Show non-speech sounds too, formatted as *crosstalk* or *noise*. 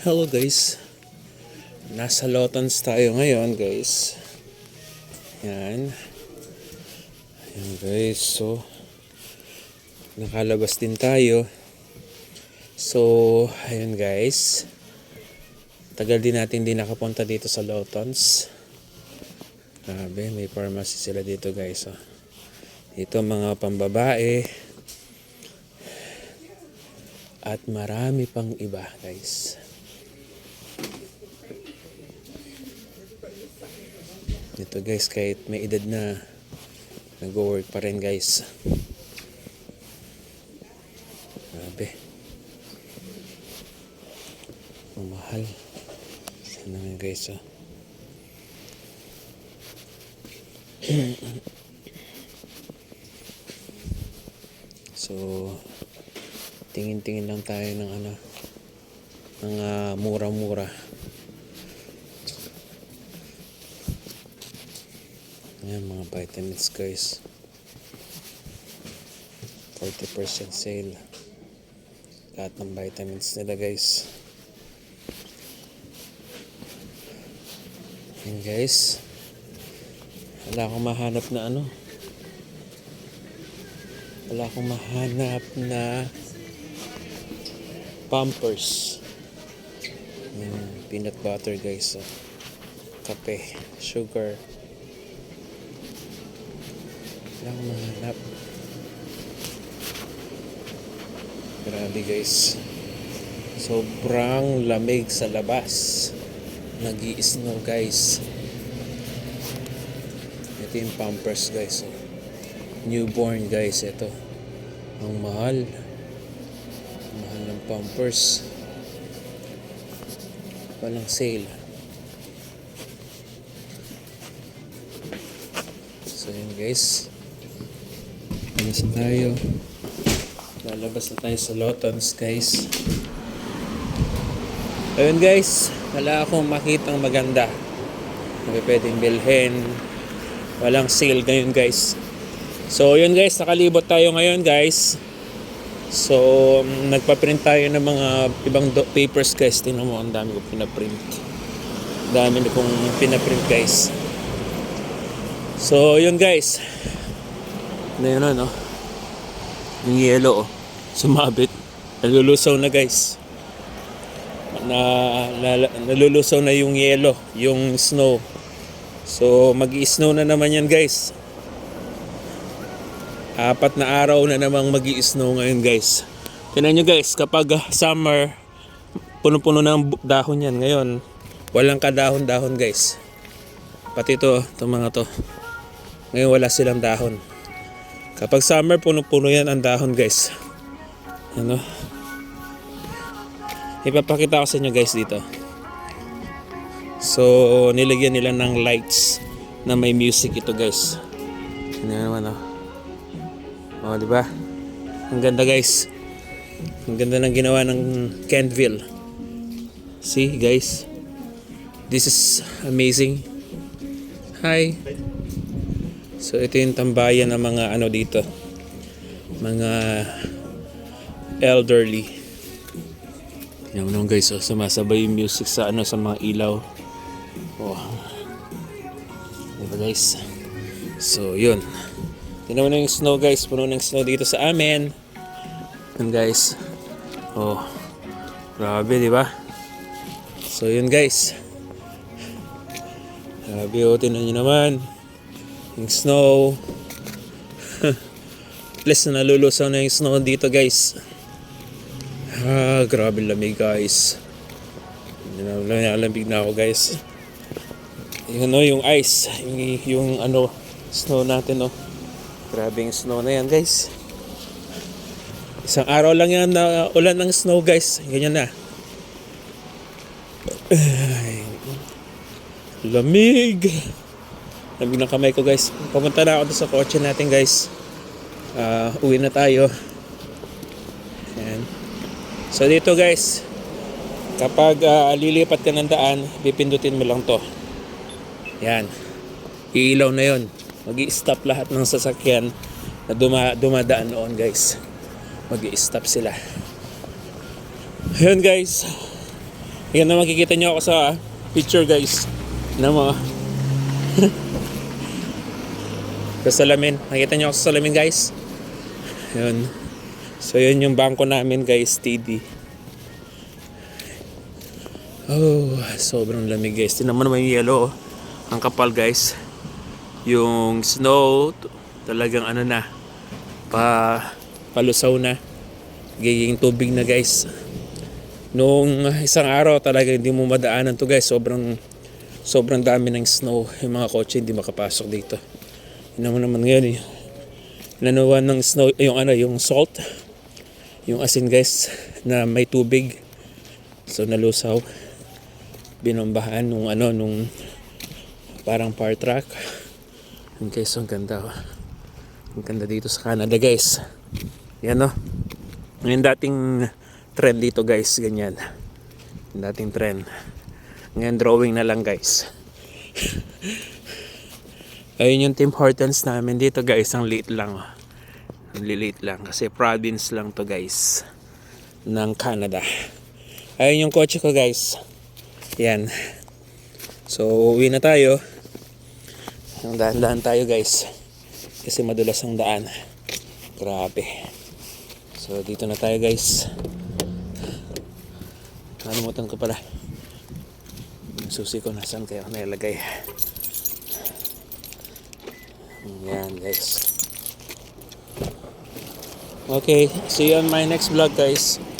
Hello guys. Nasa Lotons tayo ngayon guys. Yan. Yan guys. So, nakalabas din tayo. So, ayun guys. Tagal din natin din nakapunta dito sa Lotons. Grabe, may pharmacy sila dito guys. Oh. Ito mga pambabae. At marami pang iba guys. Ito guys, kahit may edad na nag-work pa rin guys. Grabe. Ang mahal. Sana nga guys oh. *clears throat* so, tingin-tingin lang tayo ng ano, ng ah, mura-mura. Ayan, mga vitamins guys. 40% sale. Lahat ng vitamins nila guys. Ayan guys. Wala akong mahanap na ano. Wala akong mahanap na pampers. Ayan, peanut butter guys. Kape, sugar. Akong mahanap. Grabe guys. Sobrang lamig sa labas. nag snow guys. Ito yung pampers guys. oh. Newborn guys. Ito. Ang mahal. Ang mahal ng pampers. Walang sale. So yun guys. Alas na tayo. Lalabas na tayo sa Lotons guys. Ayun guys, wala akong makitang maganda. Hindi pwedeng bilhin. Walang sale ngayon guys. So yun guys, nakalibot tayo ngayon guys. So um, nagpa-print tayo ng mga ibang papers guys. Tingnan mo, ang dami ko pinaprint. Ang dami kong pinaprint guys. So yun guys. Na yun ano. Yung yellow oh. Sumabit. Nalulusaw na guys. Na, na nalulusaw na yung yellow, yung snow. So mag-i-snow na naman yan guys. Apat na araw na namang mag snow ngayon guys. Tingnan nyo guys, kapag ah, summer, puno-puno ng dahon yan. Ngayon, walang kadahon-dahon guys. Pati to, itong mga to. Ngayon wala silang dahon. Kapag summer, puno-puno yan ang dahon guys. Ano? Ipapakita ko sa inyo guys dito. So, nilagyan nila ng lights na may music ito guys. Ano naman oh. Oh, di ba? Ang ganda guys. Ang ganda ng ginawa ng Kentville. See guys? This is amazing. Hi. So ito yung tambayan ng mga ano dito. Mga elderly. Tingnan mo guys, oh, sumasabay yung music sa ano sa mga ilaw. Oh. Diba guys? So yun. Tingnan mo na yung snow guys, puno ng snow dito sa amin. Yun guys. Oh. Grabe, di ba? So yun guys. Grabe, oh, tingnan nyo naman yung snow. *laughs* Least na nalulusaw na yung snow dito guys. Ah grabe lamig guys. Nalamig na ako guys. Yun no yung ice. Yung, yung ano snow natin no? Grabe yung snow na yan guys. Isang araw lang yan na ulan ng snow guys. Ganyan na. *sighs* Ay, lamig Lamig ng kamay ko guys. Pumunta na ako doon sa kotse natin guys. Ah, uwi na tayo. Ayan. So dito guys, kapag ah, lilipat ka ng daan, pipindutin mo lang to. Yan. Iilaw na yon. mag stop lahat ng sasakyan na duma dumadaan noon guys. mag stop sila. Ayun guys. Yan na makikita nyo ako sa picture guys. Ano mo? *laughs* sa salamin. Nakita nyo ako sa salamin guys. Yun. So yun yung bangko namin guys, TD. Oh, sobrang lamig guys. Tingnan mo naman yung yellow. oh. Ang kapal guys. Yung snow, talagang ano na, pa palusaw na. Giging tubig na guys. Nung isang araw talaga hindi mo madaanan to guys. Sobrang sobrang dami ng snow. Yung mga kotse hindi makapasok dito. Mo naman ngayon eh. Nanuwan ng snow, yung ano, yung salt. Yung asin guys na may tubig. So nalusaw. Binombahan nung ano, nung parang fire truck. Yung guys, ang ganda. oh. Ang ganda dito sa Canada guys. Yan no. Yung dating trend dito guys, ganyan. Yung dating trend. Ngayon drawing na lang guys. *laughs* Ayun yung Tim Hortons namin dito guys, ang liit lang. Ang lilit lang kasi province lang to guys ng Canada. Ayun yung kotse ko guys. Yan. So, uwi na tayo. Yung daan-daan tayo guys. Kasi madulas ang daan. Grabe. So, dito na tayo guys. Nakalimutan ko pala. Susi ko nasaan kaya ako nailagay. Yan guys. Okay, see you on my next vlog guys.